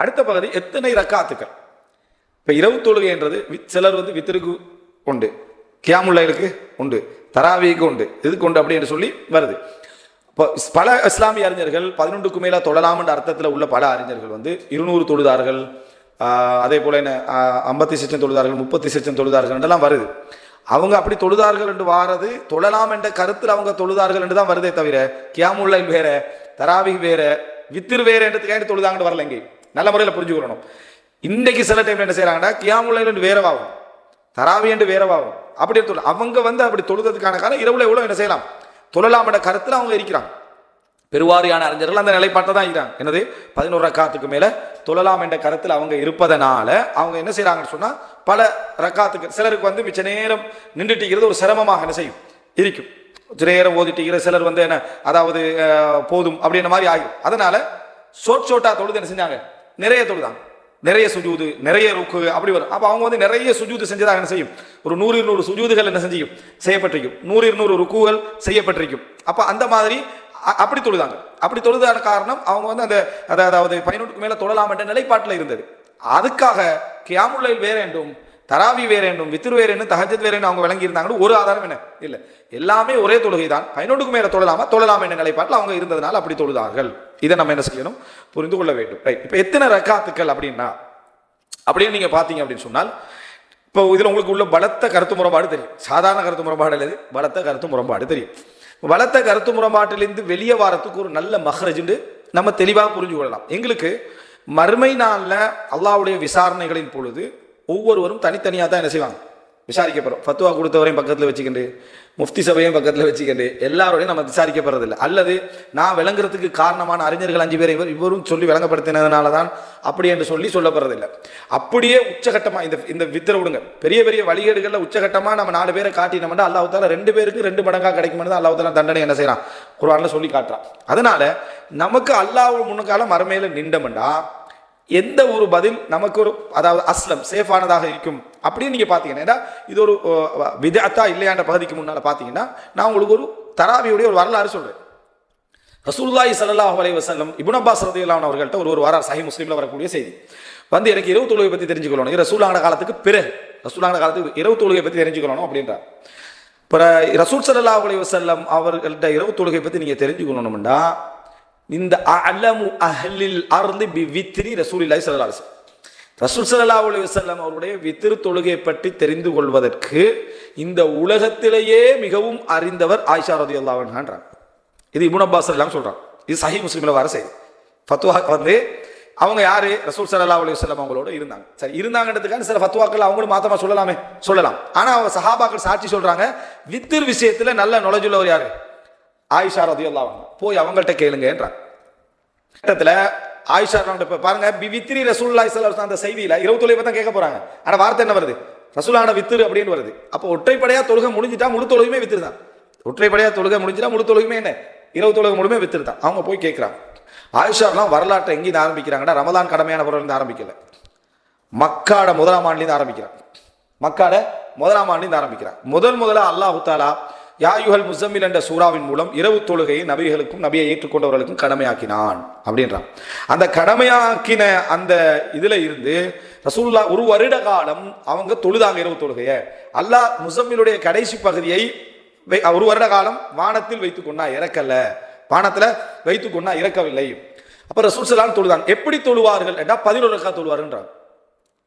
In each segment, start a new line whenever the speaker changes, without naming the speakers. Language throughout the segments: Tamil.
அடுத்த பகுதி எத்தனை ரக்காத்துக்கள்? இப்போ இரவு தொழுகைன்றது சிலர் வந்து வித்திருக்கு உண்டு. கியாமுல்லைகளுக்கு உண்டு. தராவிக்கு உண்டு. இதுக்கு உண்டு அப்படின்னு சொல்லி வருது. இப்போ பல இஸ்லாமிய அறிஞர்கள் பதினொன்றுக்கு மேல தொழலாம்ன்ற அர்த்தத்தில் உள்ள பல அறிஞர்கள் வந்து இருநூறு தொழுதார்கள் அதே போல என்ன ஐம்பத்தி சட்சம் தொழுதார்கள் முப்பத்தி சட்சம் தொழுதார்கள் எல்லாம் வருது. அவங்க அப்படி தொழுதார்கள் என்று வாரது தொழலாம் என்ற கருத்தில் அவங்க தொழுதார்கள் என்று தான் வருதே தவிர கியாமுல்லை வேற தராவி வேற வித்திரு வேற என்றதுக்காண்டி தொழுதாங்கன்னு வரல இங்கே நல்ல முறையில் புரிஞ்சுக்கணும் இன்னைக்கு சில டைம்ல என்ன செய்யறாங்கன்னா கியாமுல்லை என்று வேறவாகும் தராவி என்று வேறவாகும் அப்படி தொழு அவங்க வந்து அப்படி தொழுததுக்கான காரணம் இரவுல எவ்வளோ என்ன செய்யலாம்? தொழலாம் என்ற கருத்தில் அவங்க இருக்கிறாங்க. பெருவாரியான அறிஞர்கள் அந்த நிலைப்பாட்டை தான் இருக்கிறாங்க என்னது? பதினோரு ரக்காத்துக்கு மேலே தொழலாம் என்ற கருத்தில் அவங்க இருப்பதனால அவங்க என்ன செய்கிறாங்கன்னு சொன்னால் பல ரக்காத்துக்கு சிலருக்கு வந்து மிச்ச நேரம் நின்றுட்டு ஒரு சிரமமாக என்ன செய்யும்? இருக்கும். நேரம் ஓதிட்டு சிலர் வந்து என்ன அதாவது போதும் அப்படின்ற மாதிரி ஆகும் அதனால சோட் சோட்டா தொழுது என்ன செஞ்சாங்க? நிறைய தொழுதாங்க. நிறைய சுஜூது நிறைய ருக்கு அப்படி வரும். அப்போ அவங்க வந்து நிறைய சுஜூது செஞ்சதாக என்ன செய்யும்? ஒரு நூறு இருநூறு சுஜூதுகள் என்ன செஞ்சிக்கும்? செய்யப்பட்டிருக்கும். நூறு இருநூறு ருக்குகள் செய்யப்பட்டிருக்கும். அப்போ அந்த மாதிரி அப்படி தொழுதாங்க. அப்படி தொழுதான காரணம் அவங்க வந்து அந்த அதாவது பதினொன்றுக்கு மேலே தொழலாம் என்ற நிலைப்பாட்டில் இருந்தது. அதுக்காக கியாமுல்லையில் வேற என்றும் தராவி வேற என்றும் வித்திரு வேற என்றும் தஹஜத் வேற அவங்க விளங்கி இருந்தாங்கன்னு ஒரு ஆதாரம் என்ன? இல்லை. எல்லாமே ஒரே தொழுகை தான். பதினொன்றுக்கு மேலே தொழலாமா? தொழலாம் என்ற நிலைப்பாட்டில் அவங்க இருந்ததுனால அப்படி தொழுதார்கள். இதை நம்ம என்ன செய்யணும்? புரிந்து கொள்ள வேண்டும். ரைட் இப்போ எத்தனை ரக்காத்துக்கள் அப்படின்னா அப்படின்னு நீங்கள் பார்த்தீங்க அப்படின்னு சொன்னால் இப்போ இதில் உங்களுக்கு உள்ள பலத்த கருத்து முரண்பாடு தெரியும். சாதாரண கருத்து முரண்பாடு அல்லது பலத்த கருத்து முரண்பாடு தெரியும். வளர்த்த கருத்து முரண்பாட்டிலிருந்து வெளியே வாரத்துக்கு ஒரு நல்ல மஹ்ரஜுண்டு நம்ம தெளிவாக புரிஞ்சு கொள்ளலாம். எங்களுக்கு மறுமை நாளில் அல்லாவுடைய விசாரணைகளின் பொழுது ஒவ்வொருவரும் தனித்தனியாக தான் என்ன செய்வாங்க? விசாரிக்கப்படுறோம். ஃபத்துவா கொடுத்தவரையும் பக்கத்தில் வச்சுக்கிண்டு முஃப்தி சபையும் பக்கத்தில் வச்சுக்கிண்டு எல்லாரோடையும் நம்ம விசாரிக்கப்படுறதில்லை. அல்லது நான் விளங்குறதுக்கு காரணமான அறிஞர்கள் அஞ்சு பேரை இவர் இவரும் சொல்லி விளங்கப்படுத்தினதுனால தான் அப்படி என்று சொல்லி சொல்லப்படுறதில்லை. அப்படியே உச்சகட்டமாக இந்த இந்த வித்திர விடுங்க. பெரிய பெரிய வழிகேடுகளில் உச்சகட்டமாக நம்ம நாலு பேரை காட்டினோம்னா அல்லாஹ் ரெண்டு பேருக்கு ரெண்டு மடங்காக கிடைக்கும்னு தான் அல்லாஹ் தண்டனை என்ன செய்கிறான் குரானில் சொல்லி காட்டுறான். அதனால நமக்கு அல்லாஹ் முன்னுக்கால மறுமையில நின்றமெண்டா எந்த ஒரு பதில் நமக்கு ஒரு அதாவது அஸ்லம் சேஃபானதாக இருக்கும். அப்படின்னு நீங்கள் பார்த்தீங்கன்னா ஏன்னா இது ஒரு விதத்தா இல்லையான்ற பகுதிக்கு முன்னால் பார்த்தீங்கன்னா நான் உங்களுக்கு ஒரு தராவியுடைய ஒரு வரலாறு சொல்கிறேன் ரசூலுல்லாஹி சல்லாஹ் அலை வசல்லம் இப்னு அப்பாஸ் ரலியல்லாஹு அவர்கள்ட்ட ஒரு ஒரு வாரம் சஹி முஸ்லீமில் வரக்கூடிய செய்தி. வந்து எனக்கு இரவு தொழுகை பற்றி தெரிஞ்சுக்கொள்ளணும். இது ரசூலான காலத்துக்கு பிறகு ரசூலான காலத்துக்கு இரவு தொழுகை பற்றி தெரிஞ்சுக்கொள்ளணும் அப்படின்றார். இப்போ ரசூல் சல்லா அலி வசல்லம் அவர்கள்ட்ட இரவு தொழுகை பற்றி நீங்கள் தெரிஞ்சுக்கொள்ளணும்னா இந்த அலமு அஹ்லில் அருந்து பி வித்ரி ரசூலில்லாஹி இல்லாய் அலைஹி ரசூல் சல்லா அலி வஸல்லம் அவருடைய வித்திரு தொழுகை பற்றி தெரிந்து கொள்வதற்கு இந்த உலகத்திலேயே மிகவும் அறிந்தவர் ஆயிஷா ரதி அன்ஹான்றாங்க இது இபுன் அப்பாஸ் எல்லாம் சொல்கிறான் இது சஹி முஸ்லீமில் வர செய்தி. ஃபத்வா வந்து அவங்க யாரு? ரசூல் சல்லா அலி வல்லம் அவங்களோட இருந்தாங்க. சரி இருந்தாங்கன்றதுக்கான சில ஃபத்வாக்கள் அவங்களும் மாத்தமா சொல்லலாமே சொல்லலாம். ஆனால் அவங்க சஹாபாக்கள் சாட்சி சொல்கிறாங்க வித்திர் விஷயத்தில் நல்ல நுழைஞ்சுள்ளவர் யாரு? ஆயிஷா ரதி அல்லாவன் போய் அவங்கள்ட்ட கேளுங்கன்றான். கட்டத்தில் ஆயிஷா இப்போ இப்ப பாருங்க வித்திரி வித்ரி ரசூலுல்லாஹி அந்த செய்தியில் இரவு தான் கேட்க போறாங்க. ஆனால் வார்த்தை என்ன வருது? ரசூலான வித்துரு அப்படின்னு வருது. அப்போ ஒற்றைப்படையா தொழுகை முடிஞ்சிட்டா முழு தொழுகையுமே வித்துரு தான். ஒற்றைப்படையா தொழுகை முடிஞ்சிட்டா முழு தொழுகையுமே என்ன? இரவு தொழுகை முழுமே வித்துரு தான். அவங்க போய் கேட்குறாங்க. ஆயிஷாலாம் வரலாற்றை எங்கேயும் ஆரம்பிக்கிறாங்கன்னா ரமதான் கடமையான பொருள் ஆரம்பிக்கல. மக்காட முதலாம் ஆண்டுலேருந்து ஆரம்பிக்கிறான் மக்காட முதலாம் ஆண்டுலேருந்து ஆரம்பிக்கிறான் முதல் முதல்ல அல்லாஹு தாலா யாயுகல் முசம்மில் என்ற சூறாவின் மூலம் இரவு தொழுகையை நபிகளுக்கும் நபியை ஏற்றுக்கொண்டவர்களுக்கும் கடமையாக்கினான் அப்படின்றான். அந்த கடமையாக்கின அந்த இதில் இருந்து ரசூல்லா ஒரு வருட காலம் அவங்க தொழுதாங்க இரவு தொழுகையை. அல்லாஹ் முசம்மிலுடைய கடைசி பகுதியை வை- ஒரு வருட காலம் வானத்தில் வைத்து கொண்டா இறக்கல. வானத்தில் வைத்து கொண்டா இறக்கவில்லை. அப்போ ரசூல் ஸல்லல்லாஹு தொழுதாங்க எப்படி தொழுவார்கள் என்றால் பதினோரு ரக்கா தொழுவாருன்றாங்க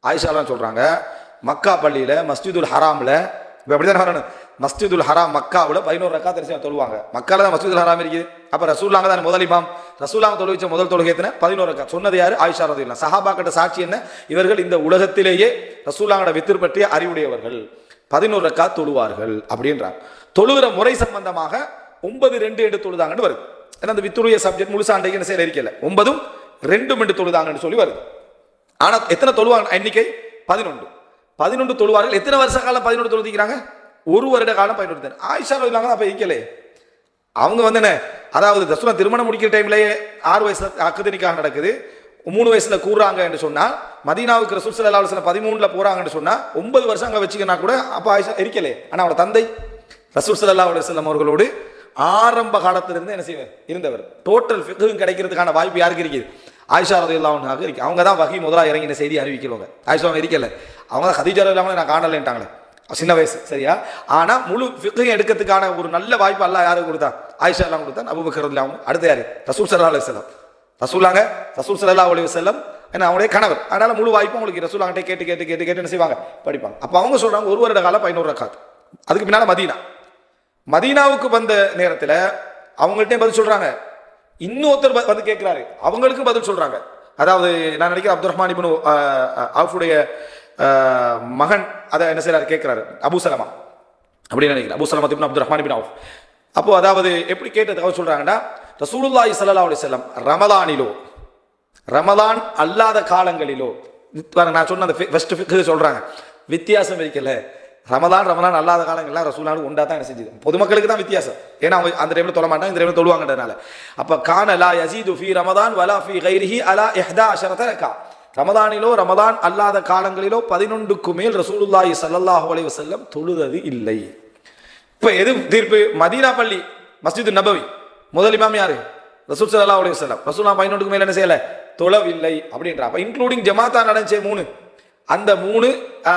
ஆயிஷாலாம் சொல்கிறாங்க மக்கா பள்ளியில் மஸ்ஜிதுல் ஹராம்ல இப்போ எப்படி தான் மஸ்ஜிதுல் ஹராம் மக்காவுல பதினோரு ரக்கா தரிசனம் தொழுவாங்க. மக்கால தான் மஸ்ஜிதுல் ஹராம் இருக்குது. அப்போ ரசூல்லாங்க தான் முதல் இமாம். ரசூலாங்க தொழுவிச்ச முதல் தொழுகை எத்தனை? பதினோரு ரக்கா சொன்னது யார்? ஆயிஷா ரதியுல்லா சஹாபாக்கிட்ட சாட்சி என்ன? இவர்கள் இந்த உலகத்திலேயே ரசூலாங்கட வித்திர் பற்றிய அறிவுடையவர்கள். பதினோரு ரக்கா தொழுவார்கள் அப்படின்றாங்க. தொழுகிற முறை சம்பந்தமாக ஒன்பது ரெண்டு என்று தொழுதாங்கன்னு வருது. ஏன்னா அந்த வித்துடைய சப்ஜெக்ட் முழுசா அன்றைக்கு என்ன செய்யல? இருக்கல ஒன்பதும் ரெண்டும் என்று தொழுதாங்கன்னு சொல்லி வருது. ஆனால் எத்தனை தொழுவாங்க? எண்ணிக்கை பதினொன்று. பதினொன்று தொழுவார்கள். எத்தனை வருஷ காலம் பதினொன்று தொழுதிக்கிறாங்க? ஒரு வருட காலம் பதினொன்று ஆயிஷா இல்லாமல் அப்போ இருக்கலே அவங்க வந்து என்ன அதாவது தசுரா திருமணம் முடிக்கிற டைம்லேயே ஆறு வயசுல அக்குதனிக்காக நடக்குது. மூணு வயசுல கூறாங்க என்று சொன்னால் மதீனாவுக்கு ரசூல் சல்லா அலுவலம் பதிமூணில் பதிமூணுல போறாங்கன்னு சொன்னா ஒன்பது வருஷம் அங்கே வச்சுக்கனா கூட அப்போ ஆயிஷா இருக்கலே. ஆனால் அவரோட தந்தை ரசூல் சல்லா அலுவலம் அவர்களோடு ஆரம்ப காலத்திலிருந்து என்ன செய்வார்? இருந்தவர். டோட்டல் ஃபிக்ஹும் கிடைக்கிறதுக்கான வாய்ப்பு யாருக்கு இருக்குது ஆயிஷா ரலியல்லாஹு அன்ஹாக்கு இருக்கு. அவங்க தான் வகை முதலாக இறங்கின செய்தி அறிவிக்கிறவங்க. ஆயிஷா அவங்க இருக்கல. அவங்க தான் ஹதீஜா இல்லாமல் நான் காணலைன்ட்டாங்களே. சின்ன வயசு சரியா? ஆனால் முழு ஃபிக்கையும் எடுக்கிறதுக்கான ஒரு நல்ல வாய்ப்பு எல்லாம் யாருக்கு கொடுத்தா? ஆயிஷா எல்லாம் கொடுத்தா அபுபக்கர் ரலியல்லாஹு அன்ஹு. அடுத்து யாரு? ரசூல் சல்லா அலி செல்லம் ரசூலாங்க ரசூல் சல்லா அலி செல்லம் ஏன்னா அவங்களுடைய கணவர். அதனால் முழு வாய்ப்பும் உங்களுக்கு ரசூலாங்கிட்ட கேட்டு கேட்டு கேட்டு கேட்டு என்ன செய்வாங்க? படிப்பாங்க. அப்போ அவங்க சொல்கிறாங்க ஒரு வருட காலம் பதினோரு ரக்காத். அதுக்கு பின்னால் மதீனா. மதீனாவுக்கு வந்த நேரத்தில் அவங்கள்ட்டே பதில் சொல்கிறாங்க இன்னொருத்தர் வந்து கேட்குறாரு அவங்களுக்கும் பதில் சொல்கிறாங்க அதாவது நான் நினைக்கிறேன் அப்துல் ரஹ்மான் இப்னு ஆஃபுடைய மகன் அதை என்ன செய்யறாரு கேட்கிறாரு அபுசலமா அப்படின்னு நினைக்கிறேன். அபு திப்னு அப்துல் ரஹ்மான் அப்போ அதாவது எப்படி கேட்டது அவர் சொல்றாங்கன்னா ரசூலுல்லாஹி சல்லா அலி செல்லம் ரமலானிலோ ரமலான் அல்லாத காலங்களிலோ நான் சொன்ன அந்த ஃபர்ஸ்ட் ஃபிக்கு சொல்றாங்க வித்தியாசம் இருக்கல ரமலான் ரமலான் அல்லாத காலங்கள்லாம் ரசூலானு உண்டா தான் என்ன செஞ்சது. பொதுமக்களுக்கு தான் வித்தியாசம். ஏன்னா அவங்க அந்த டைம்ல தொழ மாட்டாங்க இந்த டைம்ல தொழுவாங்கன்றதுனால. அப்ப கான் அலா யசீது ஃபி ரமதான் வலா ஃபி கைரிஹி அலா எஹ்தா அஷரத ரக்கா. ரமதானிலோ ரமதான் அல்லாத காலங்களிலோ பதினொன்றுக்கு மேல் ரசூலுல்லாஹி ஸல்லல்லாஹு அலைய செல்லம் தொழுதது இல்லை. இப்போ எது தீர்ப்பு? மதீனா பள்ளி மஸ்ஜித் நபவி. முதல் இமாம் யாரு? ரசூல் ஸல்லல்லாஹு அலைய செல்லம் ரசூல்லா பதினொன்றுக்கு மேல் என்ன செய்யலை? தொழவில்லை அப்படின்ற அப்போ இன்க்ளூடிங் ஜமாத்தா நடந்துச்சே மூணு. அந்த மூணு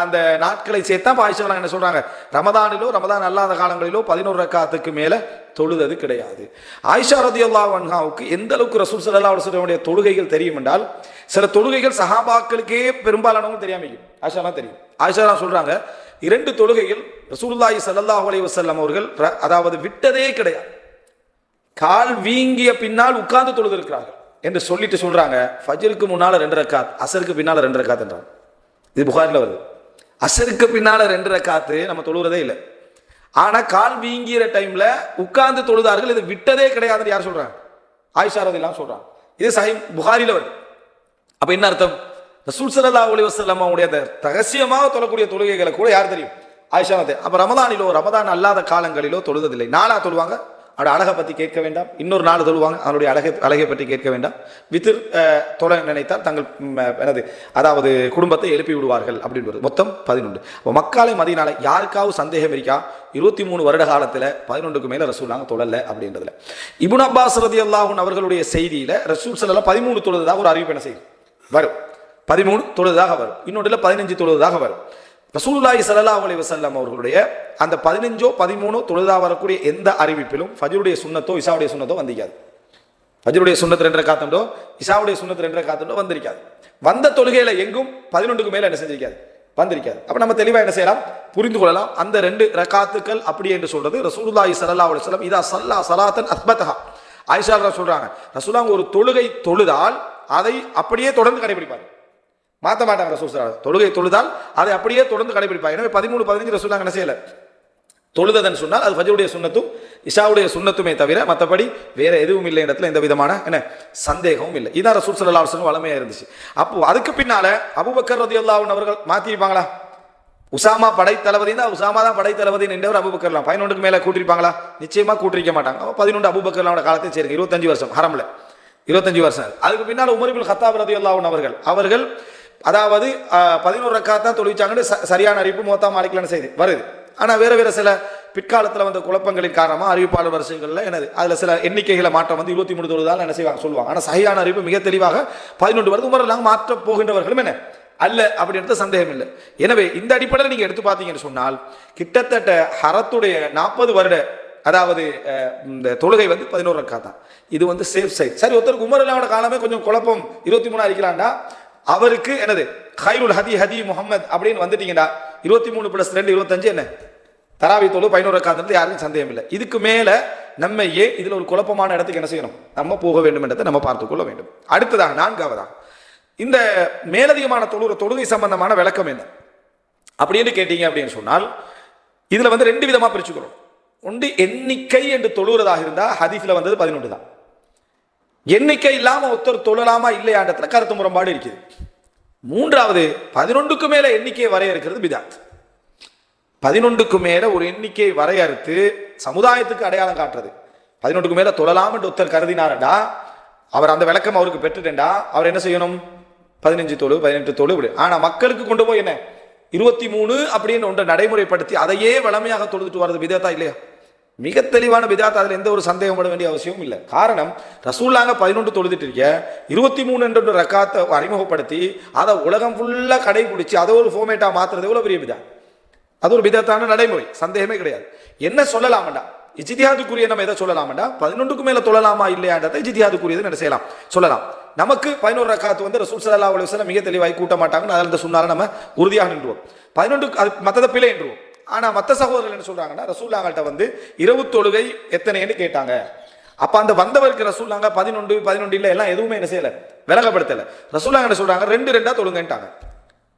அந்த நாட்களை சேர்த்தா பாய்ச்சல் என்ன சொல்றாங்க? ரமதானிலோ ரமதான் அல்லாத காலங்களிலோ பதினோரு ரக்காத்துக்கு மேல தொழுதது கிடையாது. ஆயிஷா ரதியல்லாஹு வன்ஹாவுக்கு எந்த அளவுக்கு ரசூல் சல்லா அலுவலுடைய தொழுகைகள் தெரியும் என்றால் சில தொழுகைகள் சஹாபாக்களுக்கே பெரும்பாலானவங்க தெரியாமல் ஆஷாலாம் தெரியும். ஆயிஷா சொல்கிறாங்க இரண்டு தொழுகைகள் ரசூலுல்லாஹி சல்லாஹ் அலி வஸல்லம் அவர்கள் அதாவது விட்டதே கிடையாது. கால் வீங்கிய பின்னால் உட்கார்ந்து தொழுது இருக்கிறார்கள் என்று சொல்லிட்டு சொல்கிறாங்க ஃபஜருக்கு முன்னால் ரெண்டு ரக்காத் அசருக்கு பின்னால் ரெண்டு ரக்காத் என்றாங்க. இது புகாரில் வருது. அசருக்கு பின்னால் ரெண்டு ரக்காத்து நம்ம தொழுகிறதே இல்லை. ஆனால் கால் வீங்கிற டைமில் உட்கார்ந்து தொழுதார்கள் இது விட்டதே கிடையாதுன்னு யார் சொல்கிறாங்க ஆயிஷாரதெல்லாம் சொல்கிறாங்க இது சஹி புகாரியில் வருது. அப்ப என்ன அர்த்தம்? ரசூல் சல்லா அலைஹி வஸல்லம் அவங்களுடைய அந்த ரகசியமாக தொழக்கூடிய தொழுகைகளை கூட யார் தெரியும்? ஆயிஷா ரதி அப்ப ரமதானிலோ ரமதான் அல்லாத காலங்களிலோ தொழுததில்லை. நாளா தொழுவாங்க. அவருடைய அழகை பத்தி கேட்க வேண்டாம். இன்னொரு நாள் தொழுவாங்க. அதனுடைய அழகை அழகை பற்றி கேட்க வேண்டாம். வித்திர் தொட நினைத்தால் தங்கள் எனது அதாவது குடும்பத்தை எழுப்பி விடுவார்கள் அப்படின்னு மொத்தம் பதினொன்று. அப்போ மக்காலை மதியனால யாருக்காவது சந்தேகம் இருக்கா? இருபத்தி மூணு வருட காலத்தில் பதினொன்றுக்கு மேலே ரசூல் நாங்கள் தொழல அப்படின்றதுல. இபுன் அப்பாஸ் ரதி அல்லாஹூன் அவர்களுடைய செய்தியில ரசூல் ஸல்லல்லாஹு பதிமூணு தொழுதாக ஒரு அறிவிப்பு என்ன செய்யும் வரும். பதிமூணு தொழுதாக வரும். இன்னொன்றில் பதினஞ்சு தொழுதாக வரும். ரசூலுல்லாஹி ஸல்லல்லாஹு அலி வசல்லாம் அவர்களுடைய அந்த பதினஞ்சோ பதிமூணோ தொழுதா வரக்கூடிய எந்த அறிவிப்பிலும் ஃபஜருடைய சுண்ணத்தோ இசாவுடைய சுண்ணத்தோ வந்திக்காது ஃபஜருடைய சுன்னத்து ரெண்டரை காத்தண்டோ இசாவுடைய சுன்னத்து ரெண்டரை காத்தண்டோ வந்திருக்காது. வந்த தொழுகையில் எங்கும் பதினொன்றுக்கு மேலே என்ன செஞ்சிருக்காது? வந்திருக்காது. அப்போ நம்ம தெளிவாக என்ன செய்யலாம்? புரிந்து கொள்ளலாம். அந்த ரெண்டு ரக்காத்துக்கள் அப்படி என்று சொல்றது ரசூலுல்லாஹி ஸல்லல்லாஹு அலைஹி வஸல்லம் இதா சல்லா சலாத்தன் அஸ்பத்தஹா. ஆயிஷா சொல்றாங்க ரசூலாங்க ஒரு தொழுகை தொழுதால் அதை அப்படியே தொடர்ந்து கடைபிடிப்பார். மாற்ற மாட்டாங்க ரசூல் தொழுகை தொழுதால் அதை அப்படியே தொடர்ந்து கடைபிடிப்பார். எனவே பதிமூணு பதினஞ்சு ரசூலாங்க என்ன செய்யலை? தொழுததன் சொன்னால் அது ஃபஜருடைய சுண்ணத்தும் இஷாவுடைய சுண்ணத்துமே தவிர மற்றபடி வேற எதுவும் இல்லை இடத்துல எந்த விதமான என்ன சந்தேகமும் இல்லை. இதான் ரசூல் சல்லா அலைஹி வளமையாக இருந்துச்சு. அப்போ அதுக்கு பின்னால அபுபக்கர் ரதி அல்லாவின் அவர்கள் மாற்றிருப்பாங்களா உசாமா படை தான் உசாமா தான் படை தளபதி என்றவர் அபுபக்கர்லாம் பதினொன்றுக்கு மேலே கூட்டிருப்பாங்களா? நிச்சயமாக கூட்டிருக்க மாட்டாங்க. பதினொன்று அபுபக்கர்லாவோட காலத்தை சேருங்க இருபத்தஞ்சு வருஷம் ஹரம்ல. இருபத்தஞ்சு வருஷம். அதுக்கு பின்னால் உமரிபுல் ஹத்தாப் ரதியுல்லாஹு அவர்கள். அவர்கள் அதாவது பதினோரு ரக்கா தான் தொழிச்சாங்கன்னு ச- சரியான அறிவிப்பு மொத்தம் மாலிக்கலான செய்தி வருது. ஆனால் வேறு வேறு சில பிற்காலத்தில் வந்த குழப்பங்களின் காரணமாக அறிவிப்பாளர் வரிசைகளில் எனது அதில் சில எண்ணிக்கைகளை மாற்றம் வந்து இருபத்தி மூணு தொழுதால் என்ன செய்வாங்க? சொல்லுவாங்க. ஆனால் சரியான அறிவிப்பு மிக தெளிவாக பதினொன்று வருது. உமரெல்லாம் மாற்ற போகின்றவர்களும் என்ன? அல்ல அப்படின்றது சந்தேகம் இல்லை. எனவே இந்த அடிப்படையில் நீங்கள் எடுத்து பார்த்தீங்கன்னு சொன்னால் கிட்டத்தட்ட ஹரத்துடைய நாற்பது வருட அதாவது இந்த தொழுகை வந்து பதினோரு ரக்கா தான் இது வந்து சேஃப் சைட் சரி ஒருத்தருக்கு உமர் அல்லாவோட காலமே கொஞ்சம் குழப்பம். இருபத்தி மூணு அடிக்கலாம்டா. அவருக்கு என்னது? ஹைருல் ஹதி ஹதி முகமது அப்படின்னு வந்துட்டீங்கடா. இருபத்தி மூணு பிளஸ் ரெண்டு இருபத்தஞ்சு என்ன? தராவி தொழு பதினோரு ரக்காத்துறது யாருக்கும் சந்தேகம் இல்லை. இதுக்கு மேலே நம்ம ஏன் இதில் ஒரு குழப்பமான இடத்துக்கு என்ன செய்யணும்? நம்ம போக வேண்டும் என்றதை நம்ம பார்த்துக்கொள்ள வேண்டும். அடுத்ததாக நான்காவதாக. இந்த மேலதிகமான தொழு தொழுகை சம்பந்தமான விளக்கம் என்ன? அப்படின்னு கேட்டீங்க அப்படின்னு சொன்னால் இதில் வந்து ரெண்டு விதமாக பிரிச்சுக்கிறோம். உண்டு எண்ணிக்கை என்று தொழுகிறதாக இருந்தால் ஹதீஸ்ல வந்தது பதினொன்று தான். எண்ணிக்கை இல்லாமல் ஒருத்தர் தொழலாமா இல்லையான்றதுல கருத்து முரண்பாடு இருக்குது. மூன்றாவது பதினொன்றுக்கு மேலே எண்ணிக்கையை வரையறுக்கிறது பிதாத். பதினொன்றுக்கு மேலே ஒரு எண்ணிக்கையை வரையறுத்து சமுதாயத்துக்கு அடையாளம் காட்டுறது. பதினொன்றுக்கு மேலே தொழலாம் என்று ஒருத்தர் கருதினாரடா அவர் அந்த விளக்கம் அவருக்கு பெற்றுட்டேன்டா அவர் என்ன செய்யணும்? பதினஞ்சு தொழு பதினெட்டு தொழு இப்படி ஆனால் மக்களுக்கு கொண்டு போய் என்ன? இருபத்தி மூணு அப்படின்னு ஒன்றை நடைமுறைப்படுத்தி அதையே வளமையாக தொழுதுட்டு வர்றது விதத்தா இல்லையா? மிக தெளிவான பிதாத் அதில் எந்த ஒரு சந்தேகப்பட வேண்டிய அவசியமும் இல்லை. காரணம் ரசூல்லாங்க பதினொன்று தொழுதுட்டு இருக்க இருபத்தி மூணு என்ற ரக்காத்தை அறிமுகப்படுத்தி அதை உலகம் ஃபுல்லாக கடைபிடிச்சி அதை ஒரு ஃபோமேட்டாக மாற்றுறது எவ்வளோ பெரிய விதம் அது ஒரு விதத்தான நடைமுறை சந்தேகமே கிடையாது. என்ன சொல்லலாமண்டா இஜிதியாதுக்குரிய நம்ம எதை சொல்லலாமண்டா பதினொன்றுக்கு மேல தொழலாமா இல்லையான்றதை இஜிதியாதுக்குரியது என்ன செய்யலாம். சொல்லலாம். நமக்கு பதினோரு ரக்காத்து வந்து ரசூல் சல்லா அலுவலம் மிக தெளிவாகி கூட்ட மாட்டாங்கன்னு அதில் சொன்னாலும் நம்ம உறுதியாக நின்றுவோம். பதினொன்று அது மற்றதை பிழை என்றுவோம். ஆனால் மற்ற சகோதரர்கள் என்ன சொல்கிறாங்கன்னா ரசூல்லாங்கள்ட்ட வந்து இரவு தொழுகை எத்தனைன்னு கேட்டாங்க. அப்போ அந்த வந்தவருக்கு ரசூல்லாங்க பதினொன்று பதினொன்று இல்லை எல்லாம் எதுவுமே என்ன செய்யலை விளங்கப்படுத்தல. ரசூல்லாங்க என்ன சொல்கிறாங்க ரெண்டு ரெண்டாக தொழுங்கன்ட்டாங்க.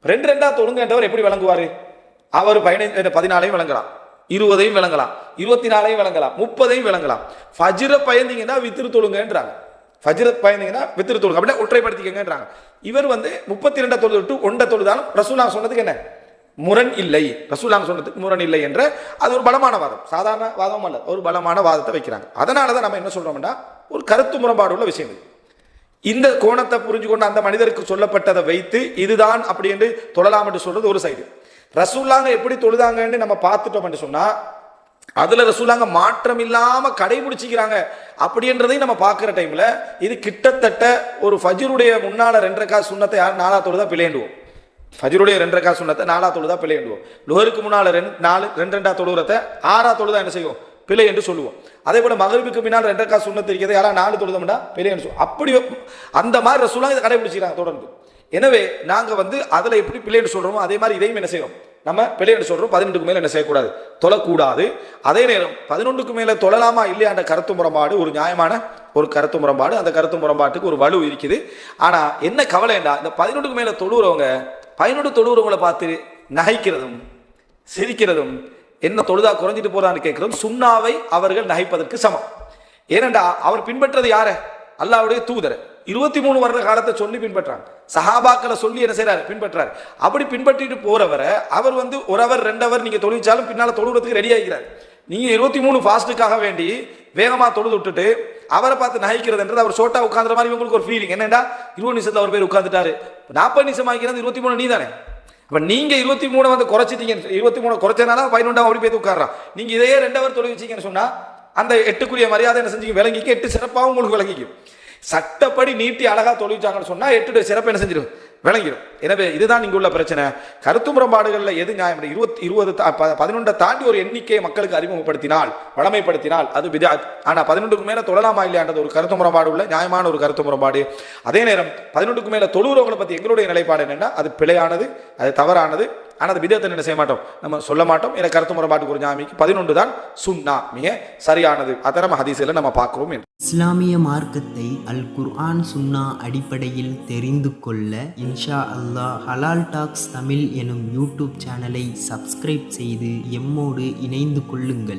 ரெண்டு ரெண்டாக தொழுங்கன்றவர் எப்படி விளங்குவார்? அவர் பதினைந்து பதினாலையும் விளங்கலாம் இருபதையும் விளங்கலாம் இருபத்தி நாலையும் விளங்கலாம் முப்பதையும் விளங்கலாம். ஃபஜ்ர பயந்தீங்கன்னா வித்திரு தொழுங்கன்றாங்க. ஃபஜ்ரத் பயந்தீங்கன்னா வித்திரு தொழுங்க. அப்படின்னா ஒற்றைப்படுத்திக்கங்கன்றாங்க. இவர் வந்து முப்பத்தி ரெண்டா தொழுது விட்டு ஒன்றை தொழுதாலும் ரசூலா சொன்னதுக்கு என்ன? முரண் இல்லை. ரசூலாங்க சொன்னதுக்கு முரண் இல்லை என்ற அது ஒரு பலமான வாதம். சாதாரண வாதம் அல்ல ஒரு பலமான வாதத்தை வைக்கிறாங்க. அதனால தான் நம்ம என்ன சொல்கிறோம்னா ஒரு கருத்து முரண்பாடு உள்ள விஷயம் இது. இந்த கோணத்தை புரிஞ்சு கொண்டு அந்த மனிதருக்கு சொல்லப்பட்டதை வைத்து இதுதான் அப்படி என்று தொழலாம் என்று சொல்றது ஒரு சைடு. ரசூல்லாங்க எப்படி தொழுதாங்கன்னு நம்ம பார்த்துட்டோம் என்று சொன்னா அதுல ரசூலாங்க மாற்றம் இல்லாம கடைபிடிச்சிக்கிறாங்க அப்படின்றதையும் நம்ம பார்க்குற டைம்ல இது கிட்டத்தட்ட ஒரு ஃபஜருடைய முன்னால ரெண்டரை காசு சுண்ணத்தை யார் நாலா தொழுதா பிழையிடுவோம் ஃபஜருடைய ரெண்டரை காசு சுண்ணத்தை நாலா தொழுதா பிழையிடுவோம் லோருக்கு முன்னால ரெண்டு நாலு ரெண்டு ரெண்டா தொழுகிறத ஆறா தொழுதா என்ன செய்வோம்? பிழை என்று சொல்லுவோம். அதே போல மகரிபுக்கு பின்னால் ரெண்டரை காசு சுண்ணத்து இருக்கிறது யாரா நாலு தொழுதம்னா பிழை என்று சொல்லுவோம் அப்படி அந்த மாதிரி ரசூலாங்க இதை கடைபிடிச்சிக்கிறாங்க தொடர்ந்து. எனவே நாங்கள் வந்து அதில் எப்படி பிள்ளைன்னு சொல்கிறோமோ அதே மாதிரி இதையும் என்ன செய்வோம் நம்ம பிள்ளைன்னு சொல்கிறோம் பதினெட்டுக்கு மேலே என்ன செய்யக்கூடாது? தொழக்கூடாது. அதே நேரம் பதினொன்றுக்கு மேலே தொழலாமா இல்லையான்ற கருத்து முரண்பாடு ஒரு நியாயமான ஒரு கருத்து முரண்பாடு அந்த கருத்து முரண்பாட்டுக்கு ஒரு வலு இருக்குது. ஆனால் என்ன கவலைண்டா இந்த பதினொன்றுக்கு மேலே தொழுகிறவங்க பதினொன்று தொழுகிறவங்களை பார்த்து நகைக்கிறதும் சிரிக்கிறதும் என்ன தொழுதா குறைஞ்சிட்டு போறான்னு கேட்கிறதும் சுண்ணாவை அவர்கள் நகைப்பதற்கு சமம். ஏனண்டா அவர் பின்பற்றது யாரை? அல்லாவுடைய தூதரை. இருபத்தி மூணு வருட காலத்தை சொல்லி பின்பற்றாங்க. சஹாபாக்களை சொல்லி என்ன செய்கிறாரு பின்பற்றாரு. அப்படி பின்பற்றிட்டு போறவரை அவர் வந்து ஒரு அவர் ரெண்டு அவர் நீங்க பின்னால் பின்னால தொழுகிறதுக்கு ரெடி ஆகிக்கிறார் நீங்கள் இருபத்தி மூணு ஃபாஸ்ட்டுக்காக வேண்டி வேகமாக தொழுது விட்டுட்டு அவரை பார்த்து நகைக்கிறதுன்றது அவர் சோட்டா உட்காந்துற மாதிரி உங்களுக்கு ஒரு ஃபீலிங் என்னென்னா இருபது நிமிஷத்தில் அவர் பேர் உட்காந்துட்டாரு நாற்பது நிமிஷம் ஆகிறது இருபத்தி மூணு நீ தானே இப்போ நீங்கள் இருபத்தி மூணு வந்து குறைச்சிட்டீங்க. இருபத்தி மூணு குறைச்சனால பதினொன்றாம் அப்படி போய் உட்கார்றான். நீங்கள் இதையே ரெண்டு அவர் தொழில் வச்சிங்கன்னு சொன்னால் அந்த எட்டுக்குரிய மரியாதை என்ன செஞ்சு விளங்கிக்க எட்டு சிறப்பாகவும் உங்களுக்கு விளங்கிக்கும். சட்டப்படி நீட்டி அழகாக தொழிச்சாங்கன்னு சொன்னால் எட்டுடைய சிறப்பு என்ன செஞ்சிடும் விளங்கிடும் எனவே இதுதான் இங்கே உள்ள பிரச்சனை. கருத்து முரண்பாடுகளில் எது நியாயம்? இருபத்தி இருபது பதினொன்றை தாண்டி ஒரு எண்ணிக்கையை மக்களுக்கு அறிமுகப்படுத்தினால் வளமைப்படுத்தினால் அது விதாத் ஆனால் பதினொன்றுக்கு மேலே தொழலாமா இல்லையான்றது ஒரு கருத்து முரண்பாடு உள்ள நியாயமான ஒரு கருத்து முரண்பாடு. அதே நேரம் பதினொன்றுக்கு மேலே தொழுகிறவங்களை பற்றி எங்களுடைய நிலைப்பாடு என்னென்னா அது பிழையானது அது தவறானது. ஆனால் அது விதத்தை என்ன செய்ய மாட்டோம்? நம்ம சொல்ல மாட்டோம். என கருத்து முரண்பாட்டுக்கு ஒரு ஞாமிக்கு பதினொன்று தான் சுன்னா. மிக சரியானது. அதை நம்ம ஹதீஸில் நம்ம பார்க்குறோம் என்று.
இஸ்லாமிய மார்க்கத்தை அல் குர்ஆன் சுன்னா அடிப்படையில் தெரிந்து கொள்ள இன்ஷா அல்லாஹ் ஹலால் டாக்ஸ் தமிழ் எனும் யூடியூப் சேனலை சப்ஸ்கிரைப் செய்து எம்மோடு இணைந்து கொள்ளுங்கள்.